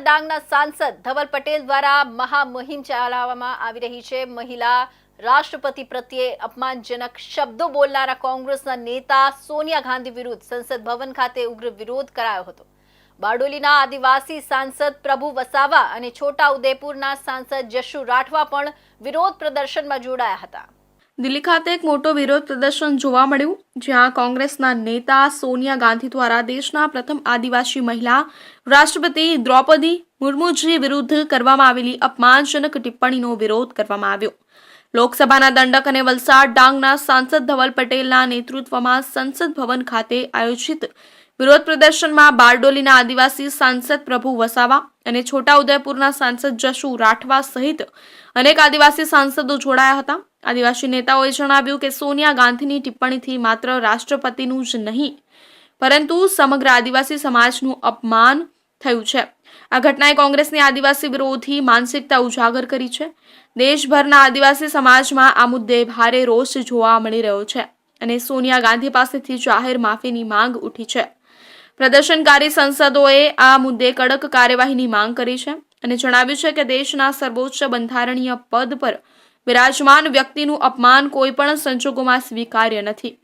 ડાંગના સાંસદ ધવલ પટેલ દ્વારા મહામુહિમ ચલાવવામાં આવી રહી છે. મહિલા રાષ્ટ્રપતિ પ્રત્યે અપમાનજનક શબ્દો બોલનારા કોંગ્રેસના નેતા સોનિયા ગાંધી વિરુદ્ધ સંસદ ભવન ખાતે ઉગ્ર વિરોધ કરાયો હતો. બારડોલીના આદિવાસી સાંસદ પ્રભુ વસાવા અને છોટા ઉદેપુરના સાંસદ જશુ રાઠવા પણ વિરોધ પ્રદર્શનમાં જોડાયા હતા. દિલ્હી ખાતે એક મોટો વિરોધ પ્રદર્શન જોવા મળ્યું, જ્યાં કોંગ્રેસના નેતા સોનિયા ગાંધી દ્વારા દેશના પ્રથમ આદિવાસી મહિલા રાષ્ટ્રપતિ દ્રૌપદી મુર્મુજી વિરુદ્ધ કરવામાં આવેલી અપમાનજનક ટિપ્પણીનો વિરોધ કરવામાં આવ્યો. લોકસભાના દંડક અને વલસાડ ડાંગના સાંસદ ધવલ પટેલના નેતૃત્વમાં સંસદ ભવન ખાતે આયોજિત વિરોધ પ્રદર્શનમાં બારડોલીના આદિવાસી સાંસદ પ્રભુ વસાવા અને છોટાઉદેપુરના સાંસદ જશુ રાઠવા સહિત અનેક આદિવાસી સાંસદો જોડાયા હતા. આદિવાસી નેતાઓએ જણાવ્યું કે સોનિયા ગાંધીની ટિપ્પણીથી માત્ર રાષ્ટ્રપતિનું જ નહીં, પરંતુ સમગ્ર આદિવાસી સમાજનું અપમાન થયું છે. આ ઘટનાએ કોંગ્રેસની આદિવાસી વિરોધી માનસિકતા ઉજાગર કરી છે. દેશભરના આદિવાસી સમાજમાં આ મુદ્દે ભારે રોષ જોવા મળી રહ્યો છે અને સોનિયા ગાંધી પાસેથી જાહેર માફીની માંગ ઉઠી છે. પ્રદર્શનકારી સંસદોએ આ મુદ્દે કડક કાર્યવાહીની માંગ કરી છે અને જણાવ્યું છે કે દેશના સર્વોચ્ચ બંધારણીય પદ પર વિરાજમાન વ્યક્તિનું અપમાન કોઈ પણ સંજોગોમાં સ્વીકાર્ય નથી.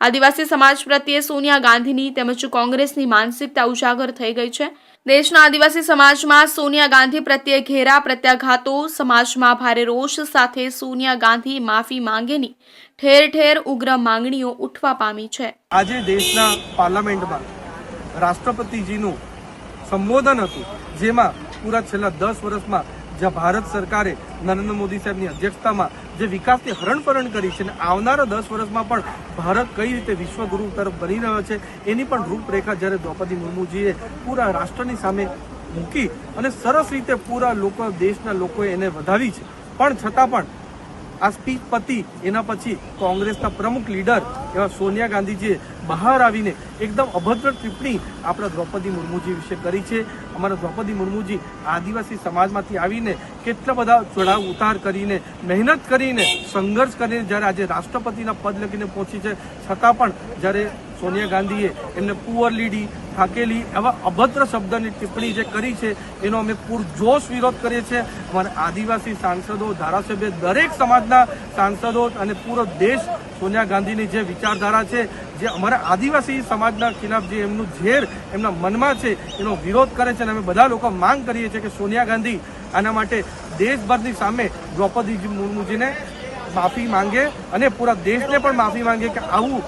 આદિવાસી સમાજ પ્રત્યે સોનિયા ગાંધીની તેમજ કોંગ્રેસની માનસિકતા ઉજાગર થઈ ગઈ છે. દેશના આદિવાસી સમાજમાં સોનિયા ગાંધી પ્રત્યે ઘેરા પ્રત્યાઘાતો, સમાજમાં ભારે રોષ સાથે સોનિયા ગાંધી માફી માંગેની ઠેર ઠેર ઉગ્ર માંગણીઓ ઉઠવા પામી છે. આજે દેશના પાર્લામેન્ટમાં રાષ્ટ્રપતિજીનું સંબોધન હતું, જેમાં પૂરા છેલ્લા દસ વર્ષમાં જ્યાં ભારત સરકારે નરેન્દ્ર મોદી સાહેબની અધ્યક્ષતામાં જે વિકાસની હરણફરણ કરી છે અને આવનારા દસ વર્ષમાં પણ ભારત કઈ રીતે વિશ્વગુરુ તરફ બની રહ્યો છે, એની પણ રૂપરેખા જ્યારે દ્રૌપદી મુર્મુજીએ પૂરા રાષ્ટ્રની સામે મૂકી અને સરસ રીતે પૂરા લોકો દેશના લોકોએ એને વધાવી છે. પણ છતાં પણ આ સ્પીચ પતી એના પછી કોંગ્રેસના પ્રમુખ લીડર એવા સોનિયા ગાંધીજીએ બહાર આવીને એકદમ અભદ્ર ટિપ્પણી આપણા દ્રૌપદી મુર્મુજી વિશે કરી છે. અમારા દ્રૌપદી મુર્મુજી આદિવાસી સમાજમાંથી આવીને કેટલા બધા ચડાવ ઉતાર કરીને, મહેનત કરીને, સંઘર્ષ કરીને જ્યારે આજે રાષ્ટ્રપતિના પદ લગીને પહોંચી છે, છતાં પણ જ્યારે સોનિયા ગાંધીએ એમને પુઅર લીડી થાકેલી એવા અભદ્ર શબ્દની ટિપ્પણી જે કરી છે, એનો અમે પૂરજોશ વિરોધ કરીએ છીએ. અમારા આદિવાસી સાંસદો, ધારાસભ્ય દરેક સમાજના સાંસદો અને પૂરો દેશ સોનિયા ગાંધીની જે વિચારધારા છે, જે અમારા આદિવાસી સમાજના ખિલાફ જે એમનું ઝેર એમના મનમાં છે, એનો વિરોધ કરે છે અને અમે બધા લોકો માંગ કરીએ છીએ કે સોનિયા ગાંધી આના માટે દેશભરની સામે દ્રૌપદીજી મુર્મુજીને માફી માંગે અને પૂરા દેશને પણ માફી માંગે કે આવું